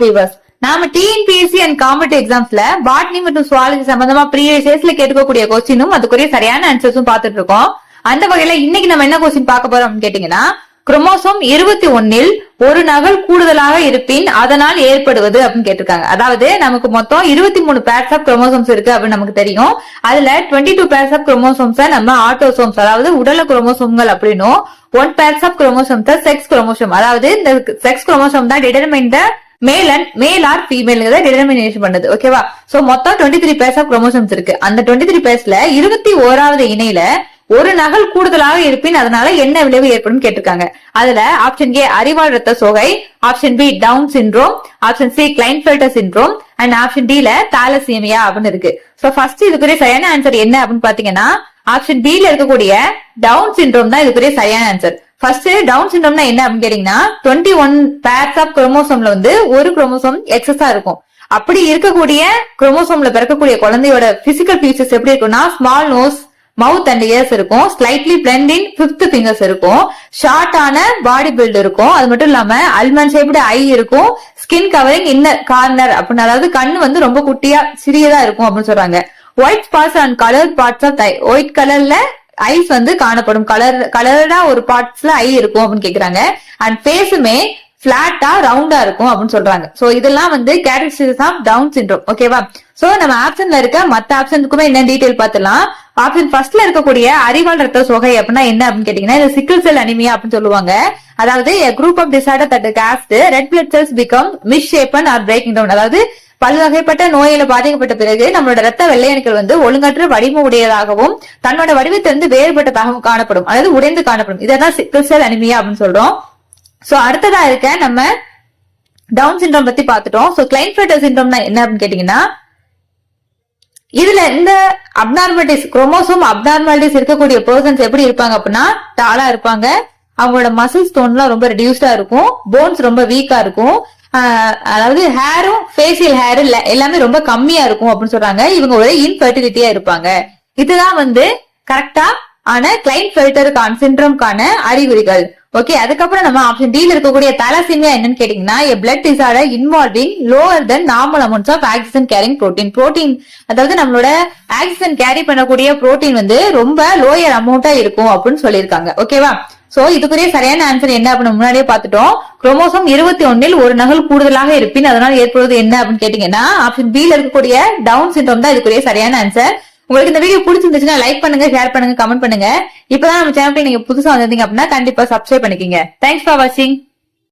Viewers நாம TNPSC and competitive எக்ஸாம்ஸ்ல botany மற்றும் சுவாலஜி சம்பந்தமா ப்ரீவியஸ் இயர்ஸ்ல கேட்டுக்கக்கூடிய கொஸ்டினும் அதுக்குரிய சரியான ஆன்சர்ஸும் பார்த்துட்டு இருக்கோம் அந்த வகையில இன்னைக்கு நம்ம என்ன கொஸ்டின் பார்க்க போறோம் அப்படின்னு கேட்டீங்கன்னா குரோமோசோம் இருபத்தி ஒன்னில் ஒரு நகல் கூடுதலாக இருப்பின் அதனால் ஏற்படுவது அப்படின்னு கேட்டிருக்காங்க. அதாவது நமக்கு மொத்தம் இருபத்தி மூணு பேர்ஸ் ஆஃப் குரோமோசோம்ஸ் இருக்கு அப்படின்னு நமக்கு தெரியும். அதுல twenty two pairs of chromosomes நம்ம ஆட்டோசோம்ஸ் அதாவது உடல குரோமோசோம்கள் அப்படின்னும் one pairs of chromosomes sex chromosome அதாவது இந்த செக்ஸ் குரோமோசோம் தான் determine the male and male or female determination பண்ணுது ஓகேவா சோ மொத்தம் twenty three pairs of chromosomes இருக்கு. அந்த டுவெண்ட்டி த்ரீ பேர்ஸ்ல இருபத்தி ஓராவது இணையில ஒரு நகல் கூடுதலாக இருப்பின் அதனால என்ன விளைவு ஏற்படும் கேட்டிருக்காங்க. அதுல ஆப்ஷன் ஏ அறிவாள் ரத்த சோகை option B Down syndrome option C Klinefelter syndrome and option D ல தாலசீமியா அப்படின்னு இருக்கு. சோ ஃபர்ஸ்ட் இதுக்குரிய சரியான ஆன்சர் என்ன அப்படின்னு பாத்தீங்கன்னா ஆப்ஷன் பி ல இருக்கக்கூடிய டவுன் சிண்ட்ரோம் தான் இதுக்குரிய சரியான ஆன்சர் ஃபர்ஸ்ட் டவுன் சிண்ட்ரோம்னா என்ன அப்படின்னு கேட்டீங்கன்னா டுவெண்ட்டி ஒன் பேர்ஸ் ஆஃப் குரோமோசோம்ல வந்து ஒரு குரோமோசோம் எக்ஸஸா இருக்கும். அப்படி இருக்கக்கூடிய குரோமோசோம்ல பிறக்கக்கூடிய குழந்தையோட பிசிக்கல் ஃபீச்சர்ஸ் எப்படி இருக்கும்னா small nose mouth and ears இருக்கும். ஸ்லைட்லி பிளெண்ட் பிப்த் ஃபிங்கர்ஸ் இருக்கும். ஷார்ட்டான பாடி பில்ட் இருக்கும். அது மட்டும் இல்லாம அல்மண்ட் ஷேப்டு ஐ இருக்கும். ஸ்கின் கவரிங் இன்னர் கார்னர் அப்படின்னு அதாவது கண்ணு வந்து ரொம்ப குட்டியா சிறியதா இருக்கும் அப்படின்னு சொல்றாங்க. White spots and colour parts of white கலர்ல ஐஸ் வந்து காணப்படும். கலர் கலர்டா ஒரு பார்ட்ஸ்ல ஐ இருக்கும் அப்படின்னு கேக்குறாங்க. அண்ட் ஃபேஸுமே பிளாட்டா ரவுண்டா இருக்கும் அப்படின்னு சொல்றாங்க. சோ இதெல்லாம் வந்து கேரக்டரிஸ்டிக்ஸ் ஆஃப் டவுன் சிண்ட்ரோம் ஓகேவா சோ நம்ம ஆப்ஷன்ல இருக்க மத்த ஆப்ஷனுக்குமே என்ன டீடைல் பார்த்துலாம் ஆப்ஷன் ஃபர்ஸ்ட்ல இருக்கக்கூடிய அறிவாள் ரத்த சொகை அப்படின்னா என்ன அப்படின்னு கேட்டீங்கன்னா இது சிக்கிள் செல் அனிமியா அப்படின்னு சொல்லுவாங்க. அதாவது group of disorder that cause red blood cells become misshapen or breaking down அதாவது பல்வகைப்பட்ட நோயில பாதிக்கப்பட்ட பிறகு நம்மளோட ரத்த வெள்ளையணுக்கள் வந்து ஒழுங்கற்ற வடிவம் உடையதாகவும் தன்னோட வடிவத்திலிருந்து வேறுபட்டதாகவும் காணப்படும். அதாவது உடைந்து காணப்படும். இதான் சிக்கல் செல் அனிமியா அப்படின்னு சொல்றோம். சோ அடுத்ததா இருக்க நம்ம டவுன் சிண்ட்ரோம் பத்தி பாத்துட்டோம் சோ கிளைன்ஃபெட்டர் சிண்ட்ரோம்னா என்ன அப்படின்னு கேட்டீங்கன்னா இதுல இந்த அப்நார்மாலிட்டிஸ் குரோமோசோம் அப்நார்மாலிட்டிஸ் இருக்கக்கூடிய பர்சன்ஸ் எப்படி இருப்பாங்க அப்படின்னா டாலா இருப்பாங்க. அவங்களோட மசில் ஸ்டோன்லாம் ரொம்ப ரெடியூஸ்டா இருக்கும். போன்ஸ் ரொம்ப வீக்கா இருக்கும். அதாவது ஹேரும் ஃபேஷியல் ஹேர் எல்லாமே ரொம்ப கம்மியா இருக்கும் அப்படின்னு சொல்றாங்க. இவங்க ஒரே இன்ஃபர்டிலிட்டியா இருப்பாங்க. இதுதான் வந்து கரெக்டா ஆன கிளைன் ஃபெல்டருக்கான சிண்ட்ரோம்கான அறிகுறிகள். ஓகே அதுக்கப்புறம் நம்ம ஆப்ஷன் டி இருக்கக்கூடிய தலசீமியா என்னன்னு கேட்டீங்கன்னா a blood disorder involving lower than normal amounts of oxygen carrying protein protein அதாவது நம்மளோட ஆக்சிஜன் கேரி பண்ணக்கூடிய புரோட்டீன் வந்து ரொம்ப லோயர் அமௌண்டா இருக்கும் அப்படின்னு சொல்லியிருக்காங்க. ஓகேவா சோ இதுக்குரிய சரியான ஆன்சர் என்ன அப்படின்னு முன்னாடியே பார்த்துட்டோம். குரோமோசோம் இருபத்தி ஒன்னில் ஒரு நகல் கூடுதலாக இருப்பின் அதனால் ஏற்படுவது என்ன அப்படின்னு கேட்டீங்கன்னா ஆப்ஷன் பி ல இருக்கக்கூடிய டவுன் சிண்ட்ரோம் தான் இதுக்குரிய சரியான ஆன்சர் உங்களுக்கு இந்த வீடியோ பிடிச்சிருந்துச்சுன்னா லைக் பண்ணுங்க ஷேர் பண்ணுங்க கமெண்ட் பண்ணுங்க. இப்பதான் நம்ம சேனலுக்கு நீங்க புதுசா வந்திருந்தீங்க அப்படின்னா கண்டிப்பா சப்ஸ்கிரைப் பண்ணிக்கங்க. தேங்க்ஸ் ஃபார் வாட்சிங்